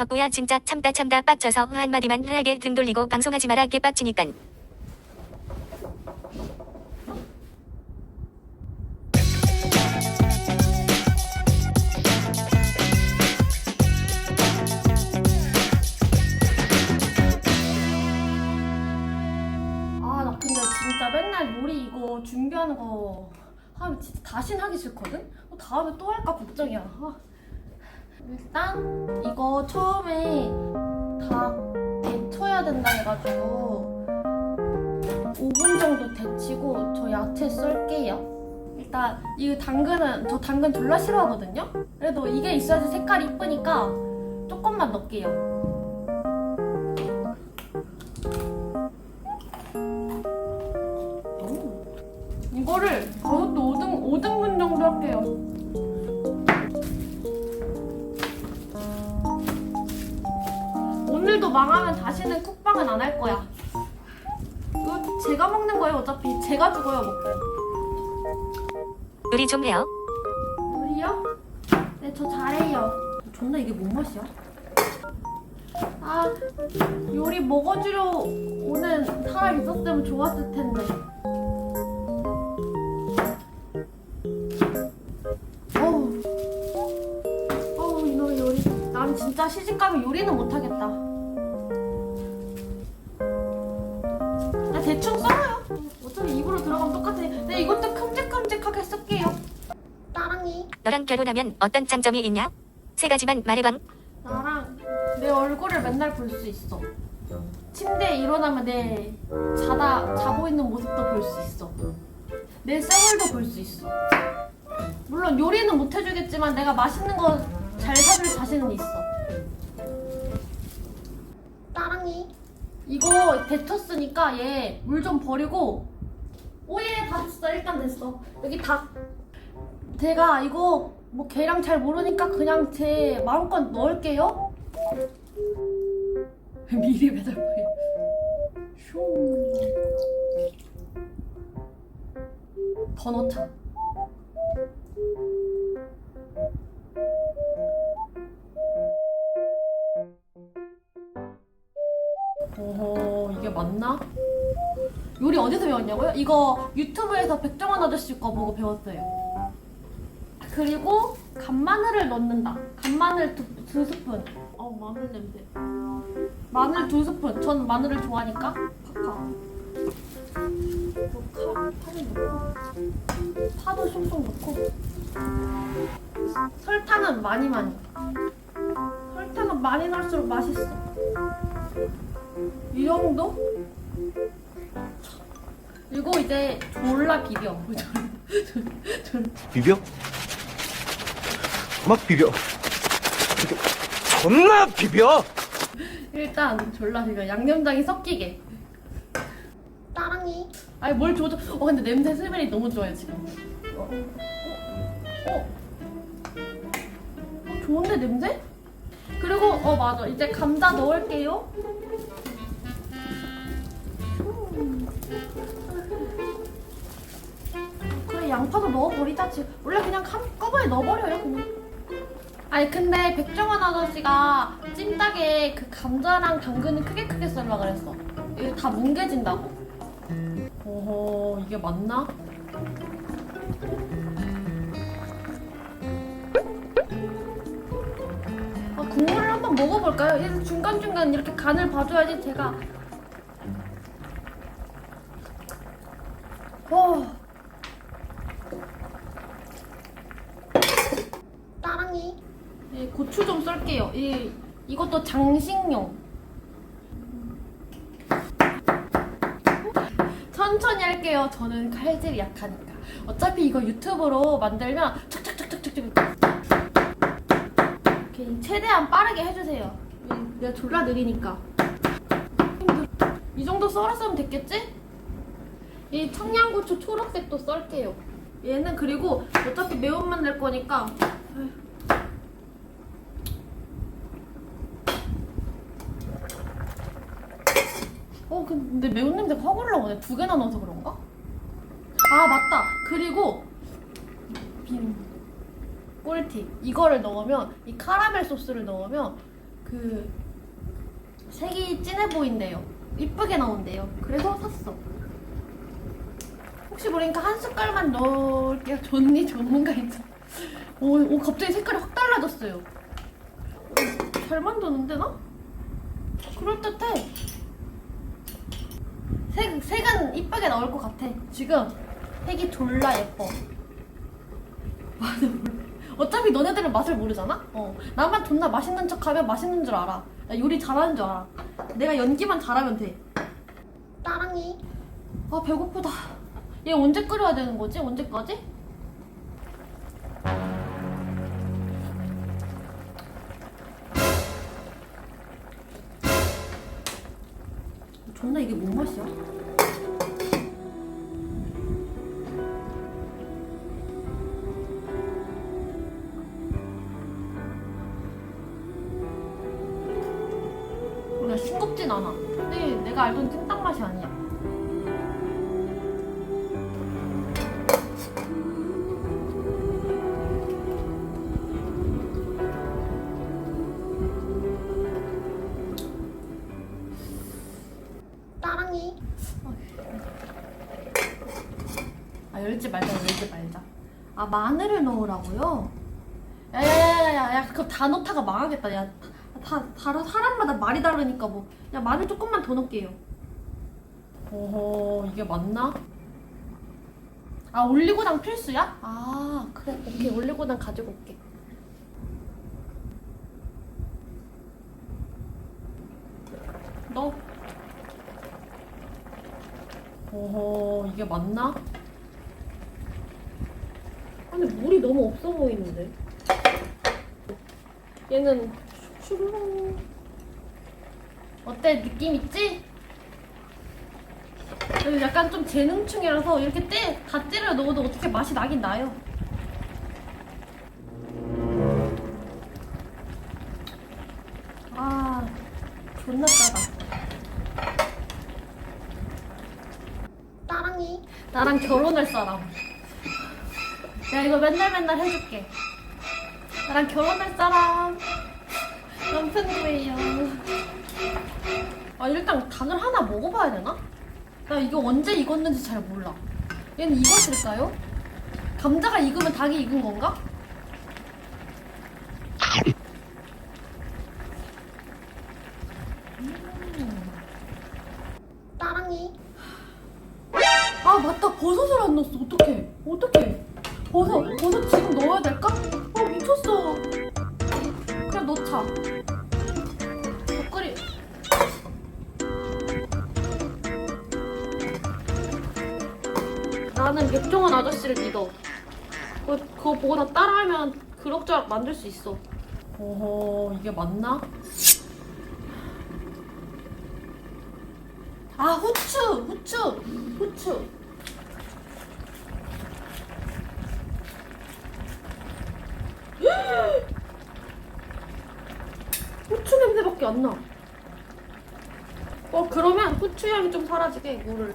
덕구야 진짜 참다 참다 빡쳐서 한마디만 하게 등 돌리고 방송하지 마라 개빡치니깐 아, 나 근데 준비하는 거 하면 진짜 다신 하기 싫거든? 어, 다음에 또 할까 걱정이야. 아. 일단 이거 처음에 다 데쳐야 된다 해가지고 5분 정도 데치고 저 야채 썰게요. 일단 이 당근은 저 당근 졸라 싫어하거든요? 그래도 이게 있어야지 색깔이 이쁘니까 조금만 넣을게요. 이거를 저것도 5등, 5등분 정도 할게요. 오늘도 망하면 다시는 쿡방은 안 할 거야. 이거 제가 먹는 거예요, 어차피. 제가 죽어요, 먹고. 요리 좀 해요 요리요? 네, 저 잘해요. 존나 이게 뭔 맛이야? 아, 요리 먹어주려 오는 사람 있었으면 좋았을 텐데. 어우, 어우, 이놈의 요리. 난 진짜 시집 가면 요리는 못하겠다. 너랑 결혼하면 어떤 장점이 있냐? 세 가지만 말해방 나랑 내 얼굴을 맨날 볼 수 있어. 침대에 일어나면 내 자다 자고 있는 모습도 볼 수 있어. 내 생얼도 볼 수 있어. 물론 요리는 못 해주겠지만 내가 맛있는 거 잘 사줄 자신은 있어. 따랑이 이거 데쳤으니까 얘 물 좀 버리고 오예 다 됐어 일단 됐어 여기 닭 제가 이거 뭐 걔랑 잘 모르니까 그냥 제 마음껏 넣을게요. 미리 배달 보이. 슝. 더 넣자. 어허 이게 맞나? 요리 어디서 배웠냐고요? 이거 유튜브에서 백종원 아저씨 거 보고 배웠어요. 그리고 간마늘을 넣는다. 간마늘 두, 두 스푼. 어 마늘 냄새. 마늘 두 스푼. 전 마늘을 좋아하니까. 카카. 파, 파는 넣고. 파도 쏙쏙 넣고. 설탕은 많이 많이. 설탕은 많이 넣을수록 맛있어. 이 정도? 이거 이제 졸라 비벼. 비벼? 막 비벼. 비벼. 존나 비벼! 일단 졸라 비벼. 양념장이 섞이게. 따랑이. 아니 뭘 조져? 어 근데 냄새 스멜이 너무 좋아요 지금. 어, 어, 어. 어 좋은데 냄새? 그리고 어 맞아 이제 감자 넣을게요. 그래 양파도 넣어버리자 지금 원래 그냥 한꺼번에 넣어버려요 그냥. 아니 근데 백종원 아저씨가 찜닭에 그 감자랑 당근을 크게 크게 썰라 그랬어. 이게 다 뭉개진다고. 어허 이게 맞나? 아, 국물을 한번 먹어볼까요? 이제 중간중간 이렇게 간을 봐줘야지 제가 어. 따랑이 예, 고추 좀 썰게요. 이 이것도 장식용. 천천히 할게요. 저는 칼질이 약하니까. 어차피 이거 유튜브로 만들면 척척척척척 이렇게 최대한 빠르게 해주세요. 이- 내가 졸라 느리니까. 이 정도 썰었으면 됐겠지? 이 청양고추 초록색도 썰게요. 얘는 그리고 어차피 매운맛 낼 거니까 어 근데 매운 냄새가 확 올라오네 두 개나 넣어서 그런가? 아 맞다 그리고 빈 꿀팁 이거를 넣으면 이 카라멜 소스를 넣으면 그 색이 진해 보인대요. 이쁘게 나온대요. 그래서 샀어. 혹시 모르니까 한 숟갈만 넣을게요. 좋니 전문가인지. 오, 오 갑자기 색깔이 확 달라졌어요. 오, 잘 만드는데 나? 그럴듯해. 색 색은 이쁘게 나올 것 같아. 지금 색이 졸라 예뻐. 몰라. 어차피 너네들은 맛을 모르잖아? 어. 나만 존나 맛있는 척 하면 맛있는 줄 알아. 나 요리 잘하는 줄 알아. 내가 연기만 잘하면 돼. 따랑이. 아, 배고프다. 얘 언제 끓여야 되는 거지? 언제까지? 존나 이게 뭔 맛이야? 열지 말자 열지 말자. 아 마늘을 넣으라고요? 야야야야야 그럼 다 넣다가 망하겠다. 야 다, 다른 사람마다 말이 다르니까 뭐. 야, 마늘 조금만 더 넣을게요. 오호, 이게 맞나? 아, 올리고당 필수야? 아, 그래. 오케이, 올리고당 가지고 올게. 넣어. 오호, 이게 맞나? 아니, 물이 너무 없어 보이는데. 얘는 슈르릉 어때? 느낌 있지? 약간 좀 재능충이라서 이렇게 때, 다 때려 넣어도 어떻게 맛이 나긴 나요. 아 존나 짜다. 따랑이. 나랑 결혼할 사람 내가 이거 맨날 맨날 해줄게 나랑 결혼할 사람 남편이에요. 아 일단 닭을 하나 먹어봐야 되나? 나 이거 언제 익었는지 잘 몰라. 얘는 익었을까요? 감자가 익으면 닭이 익은 건가? 음. 따랑이. 아 맞다 버섯을 안 넣었어 어떡해 어떡해 버섯 버섯 지금 넣어야 될까? 아 미쳤어. 그냥 넣자. 젓갈이 나는 백종원 아저씨를 믿어. 그거, 그거 보고 다 따라하면 그럭저럭 만들 수 있어. 오호 이게 맞나? 아 후추 후추 후추 냄새밖에 안 나. 어 그러면 후추 향이 좀 사라지게 물을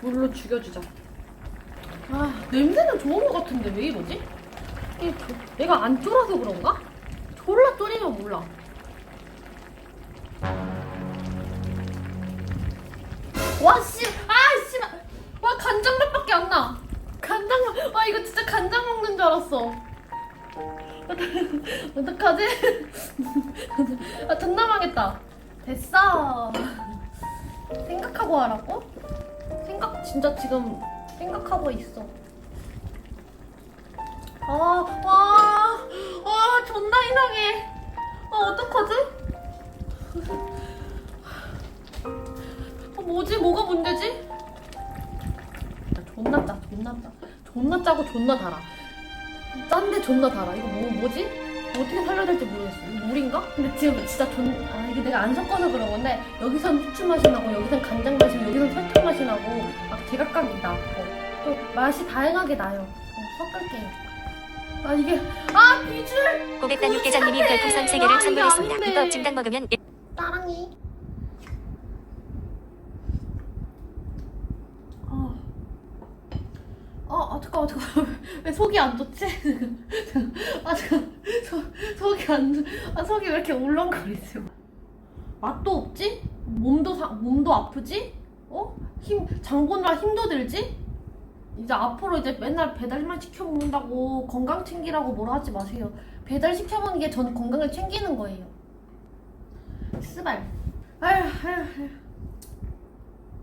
물로 죽여주자. 아 냄새는 좋은 것 같은데 왜 이러지? 이게 조- 내가 안 쫄아서 그런가? 졸라 쫄이면 몰라. 와 씨, 아 씨, 와 간장 맛밖에 안 나. 간장 맛, 와 이거 진짜 간장 먹는 줄 알았어. 어떡하지? 아, 존나 망했다. 됐어. 생각하고 하라고? 생각, 진짜 지금 생각하고 있어. 아, 와, 와, 존나 이상해. 아, 어떡하지? 아, 뭐지? 뭐가 문제지? 아, 존나 짜, 존나 짜. 존나 짜고 존나 달아. 짠데 존나 달아. 이거 뭐, 뭐지? 어떻게 살려야 될지 모르겠어. 이거 물인가? 근데 지금 진짜 존, 아, 이게 내가 안 섞어서 그런 건데, 여기선 후추 맛이 나고, 여기선 간장 맛이 나고, 여기선 설탕 맛이 나고, 막 제각각이 나. 어, 또 맛이 다양하게 나요. 어, 섞을게요. 아, 이게, 아, 비주얼! 고백단 육개장님이 별풍선 3개를 아, 선물했습니다. 이거 찜닭 먹으면 따랑이. 아, 아, 아 잠깐만 잠깐만 왜 속이 안 좋지? 아 잠깐 속 속이 안 좋- 아 속이 왜 이렇게 울렁거리지? 맛도 없지? 몸도 사, 몸도 아프지? 어? 힘 장보느라 힘도 들지? 이제 앞으로 이제 맨날 배달만 시켜 먹는다고 건강 챙기라고 뭐라 하지 마세요. 배달 시켜 먹는 게 전 건강을 챙기는 거예요. 스발. 아휴 아휴 아휴.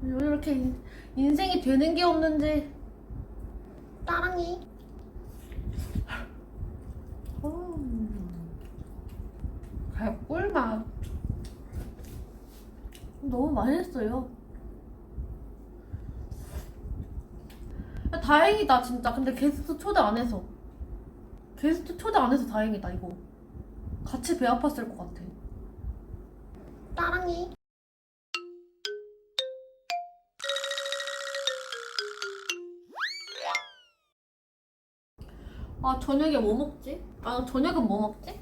왜 이렇게 인- 인생이 되는 게 없는지. 따랑이. 아, 꿀맛. 너무 맛있어요. 야, 다행이다 진짜. 근데 게스트 초대 안 해서. 게스트 초대 안 해서 다행이다 이거. 같이 배 아팠을 것 같아. 따랑이. 아 저녁에 뭐 먹지? 아 저녁은 뭐 먹지?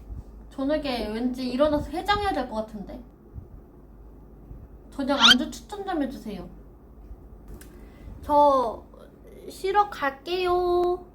저녁에 왠지 일어나서 해장해야 될 것 같은데. 저녁 안주 추천 좀 해주세요. 저 쉬러 갈게요.